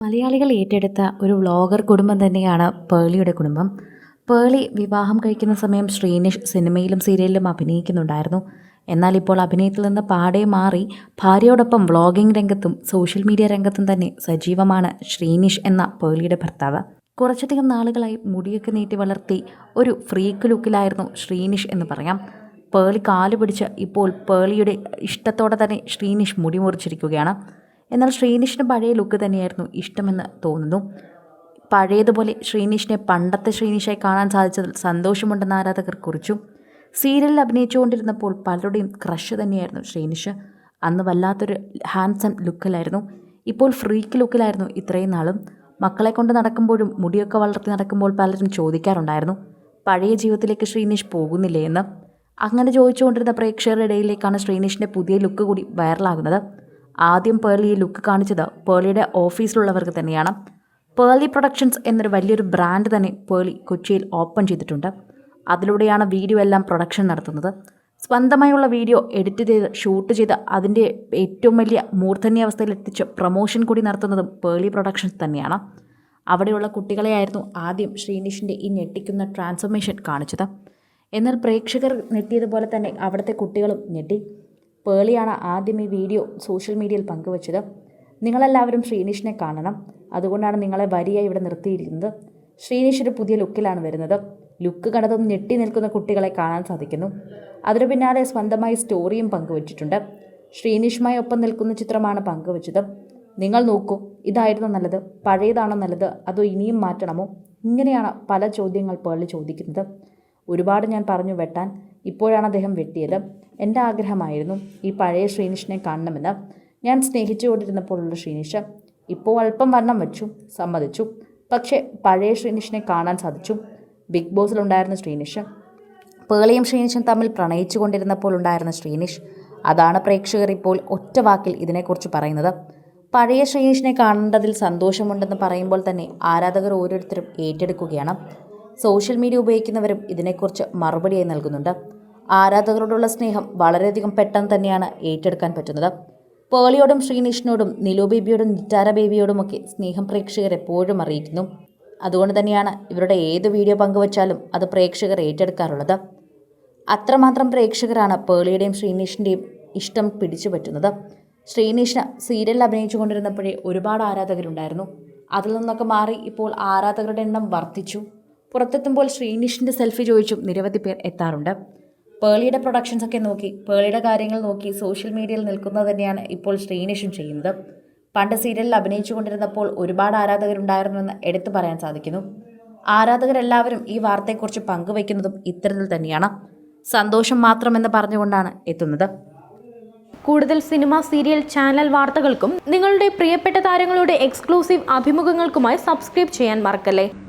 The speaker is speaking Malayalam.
മലയാളികൾ ഏറ്റെടുത്ത ഒരു വ്ളോഗർ കുടുംബം തന്നെയാണ് പേളിയുടെ കുടുംബം. പേളി വിവാഹം കഴിക്കുന്ന സമയം ശ്രീനിഷ് സിനിമയിലും സീരിയലിലും അഭിനയിക്കുന്നുണ്ടായിരുന്നു. എന്നാൽ ഇപ്പോൾ അഭിനയത്തിൽ നിന്ന് പാടെ മാറി ഭാര്യയോടൊപ്പം വ്ളോഗിംഗ് രംഗത്തും സോഷ്യൽ മീഡിയ രംഗത്തും തന്നെ സജീവമാണ് ശ്രീനിഷ് എന്ന പേളിയുടെ ഭർത്താവ്. കുറച്ചധികം നാളുകളായി മുടിയൊക്കെ നീട്ടി വളർത്തി ഒരു ഫ്രീക്ക് ലുക്കിലായിരുന്നു ശ്രീനിഷ് എന്ന് പറയാം. പേളി കാൽ പിടിച്ച് ഇപ്പോൾ പേളിയുടെ ഇഷ്ടത്തോടെ തന്നെ ശ്രീനിഷ് മുടി മുറിച്ചിരിക്കുകയാണ്. എന്നാൽ ശ്രീനിഷിന് പഴയ ലുക്ക് തന്നെയായിരുന്നു ഇഷ്ടമെന്ന് തോന്നുന്നു. പഴയതുപോലെ ശ്രീനിഷിനെ പണ്ടത്തെ ശ്രീനിഷായി കാണാൻ സാധിച്ചതിൽ സന്തോഷമുണ്ടെന്ന് ആരാധകർ കുറിച്ചു. സീരിയലിൽ അഭിനയിച്ചുകൊണ്ടിരുന്നപ്പോൾ പലരുടെയും ക്രഷ് തന്നെയായിരുന്നു ശ്രീനിഷ്. അന്ന് വല്ലാത്തൊരു ഹാൻസം ലുക്കിലായിരുന്നു. ഇപ്പോൾ ഫ്രീക്ക് ലുക്കിലായിരുന്നു ഇത്രയും നാളും. മക്കളെ കൊണ്ട് നടക്കുമ്പോഴും മുടിയൊക്കെ വളർത്തി നടക്കുമ്പോൾ പലരും ചോദിക്കാറുണ്ടായിരുന്നു പഴയ ജീവിതത്തിലേക്ക് ശ്രീനിഷ് പോകുന്നില്ലേ എന്ന്. അങ്ങനെ ചോദിച്ചുകൊണ്ടിരുന്ന പ്രേക്ഷകരുടെ ഇടയിലേക്കാണ് ശ്രീനിഷിന്റെ പുതിയ ലുക്ക് കൂടി വൈറലാകുന്നത്. ആദ്യം പേർലി ഈ ലുക്ക് കാണിച്ചത് പേർലിയുടെ ഓഫീസിലുള്ളവർക്ക് തന്നെയാണ്. പേർലി പ്രൊഡക്ഷൻസ് എന്നൊരു വലിയൊരു ബ്രാൻഡ് തന്നെ പേളി കൊച്ചിയിൽ ഓപ്പൺ ചെയ്തിട്ടുണ്ട്. അതിലൂടെയാണ് വീഡിയോ എല്ലാം പ്രൊഡക്ഷൻ നടത്തുന്നത്. സ്വന്തമായുള്ള വീഡിയോ എഡിറ്റ് ചെയ്ത് ഷൂട്ട് ചെയ്ത് അതിന്റെ ഏറ്റവും വലിയ മൂർധന്യാവസ്ഥയിൽ എത്തിച്ച് പ്രൊമോഷൻ കൂടി നടത്തുന്നതും പേർലി പ്രൊഡക്ഷൻസ് തന്നെയാണ്. അവിടെയുള്ള കുട്ടികളെയായിരുന്നു ആദ്യം ശ്രീനിഷിന്റെ ഈ ഞെട്ടിക്കുന്ന ട്രാൻസ്ഫോർമേഷൻ കാണിച്ചത്. എന്നാൽ പ്രേക്ഷകർ ഞെട്ടിയതുപോലെ തന്നെ അവിടുത്തെ കുട്ടികളും ഞെട്ടി. പേളിയാണ് ആദ്യം ഈ വീഡിയോ സോഷ്യൽ മീഡിയയിൽ പങ്കുവച്ചത്. നിങ്ങളെല്ലാവരും ശ്രീനിഷിനെ കാണണം. അതുകൊണ്ടാണ് നിങ്ങളെ വരിയായി ഇവിടെ നിർത്തിയിരിക്കുന്നത്. ശ്രീനിഷ് ഒരു പുതിയ ലുക്കിലാണ് വരുന്നത്. ലുക്ക് കണ്ടതും ഞെട്ടി നിൽക്കുന്ന കുട്ടികളെ കാണാൻ സാധിക്കുന്നു. അതിനു പിന്നാലെ സ്വന്തമായി സ്റ്റോറിയും പങ്കുവച്ചിട്ടുണ്ട്. ശ്രീനിഷുമായി ഒപ്പം നിൽക്കുന്ന ചിത്രമാണ് പങ്കുവച്ചത്. നിങ്ങൾ നോക്കൂ ഇതായിരുന്നു നല്ലത്. പഴയതാണോ നല്ലത്? അതോ ഇനിയും മാറ്റണമോ? ഇങ്ങനെയാണ് പല ചോദ്യങ്ങൾ പേളി ചോദിക്കുന്നത്. ഒരുപാട് ഞാൻ പറഞ്ഞു വെട്ടാൻ. ഇപ്പോഴാണ് അദ്ദേഹം വെട്ടിയത്. എന്റെ ആഗ്രഹമായിരുന്നു ഈ പഴയ ശ്രീനിഷിനെ കാണണമെന്ന്. ഞാൻ സ്നേഹിച്ചുകൊണ്ടിരുന്നപ്പോഴുള്ള ശ്രീനിഷ് ഇപ്പോൾ അല്പം വർണം വെച്ചു സമ്മതിച്ചു. പക്ഷേ പഴയ ശ്രീനിഷിനെ കാണാൻ സാധിച്ചു. ബിഗ് ബോസിലുണ്ടായിരുന്ന ശ്രീനിഷ് പേളിയും ശ്രീനിഷും തമ്മിൽ പ്രണയിച്ചു കൊണ്ടിരുന്നപ്പോൾ ഉണ്ടായിരുന്ന ശ്രീനിഷ് അതാണ് പ്രേക്ഷകർ ഇപ്പോൾ ഒറ്റ വാക്കിൽ ഇതിനെക്കുറിച്ച് പറയുന്നത്. പഴയ ശ്രീനിഷിനെ കാണേണ്ടതിൽ സന്തോഷമുണ്ടെന്ന് പറയുമ്പോൾ തന്നെ ആരാധകർ ഓരോരുത്തരും ഏറ്റെടുക്കുകയാണ്. സോഷ്യൽ മീഡിയ ഉപയോഗിക്കുന്നവരും ഇതിനെക്കുറിച്ച് മറുപടിയായി നൽകുന്നുണ്ട്. ആരാധകരോടുള്ള സ്നേഹം വളരെയധികം പെട്ടെന്ന് തന്നെയാണ് ഏറ്റെടുക്കാൻ പറ്റുന്നത്. പേളിയോടും ശ്രീനിഷിനോടും നിലു ബേബിയോടും നിറ്റാര ബേബിയോടുമൊക്കെ സ്നേഹം പ്രേക്ഷകർ എപ്പോഴും അറിയിക്കുന്നു. അതുകൊണ്ട് തന്നെയാണ് ഇവരുടെ ഏത് വീഡിയോ പങ്കുവച്ചാലും അത് പ്രേക്ഷകർ ഏറ്റെടുക്കാറുള്ളത്. അത്രമാത്രം പ്രേക്ഷകരാണ് പേളിയുടെയും ശ്രീനിഷിന്റെയും ഇഷ്ടം പിടിച്ചു പറ്റുന്നത്. ശ്രീനിഷിന് സീരിയലിൽ അഭിനയിച്ചു കൊണ്ടിരുന്നപ്പോഴേ ഒരുപാട് ആരാധകരുണ്ടായിരുന്നു. അതിൽ നിന്നൊക്കെ മാറി ഇപ്പോൾ ആരാധകരുടെ എണ്ണം വർദ്ധിച്ചു. പുറത്തെത്തുമ്പോൾ ശ്രീനിഷിന്റെ സെൽഫി ചോദിച്ചും നിരവധി പേർ എത്താറുണ്ട്. പേളിയുടെ പ്രൊഡക്ഷൻസ് ഒക്കെ നോക്കി പേളിയുടെ കാര്യങ്ങൾ നോക്കി സോഷ്യൽ മീഡിയയിൽ നിൽക്കുന്നത് തന്നെയാണ് ഇപ്പോൾ ശ്രീനിഷും ചെയ്യുന്നത്. പണ്ട് സീരിയലിൽ അഭിനയിച്ചു കൊണ്ടിരുന്നപ്പോൾ ഒരുപാട് ആരാധകരുണ്ടായിരുന്നുവെന്ന് എടുത്തു പറയാൻ സാധിക്കുന്നു. ആരാധകരെല്ലാവരും ഈ വാർത്തയെക്കുറിച്ച് പങ്കുവയ്ക്കുന്നതും ഇത്തരത്തിൽ തന്നെയാണ്. സന്തോഷം മാത്രമെന്ന് പറഞ്ഞുകൊണ്ടാണ് എത്തുന്നത്. കൂടുതൽ സിനിമ സീരിയൽ ചാനൽ വാർത്തകൾക്കും നിങ്ങളുടെ പ്രിയപ്പെട്ട താരങ്ങളുടെ എക്സ്ക്ലൂസീവ് അഭിമുഖങ്ങൾക്കുമായി സബ്സ്ക്രൈബ് ചെയ്യാൻ മറക്കല്ലേ?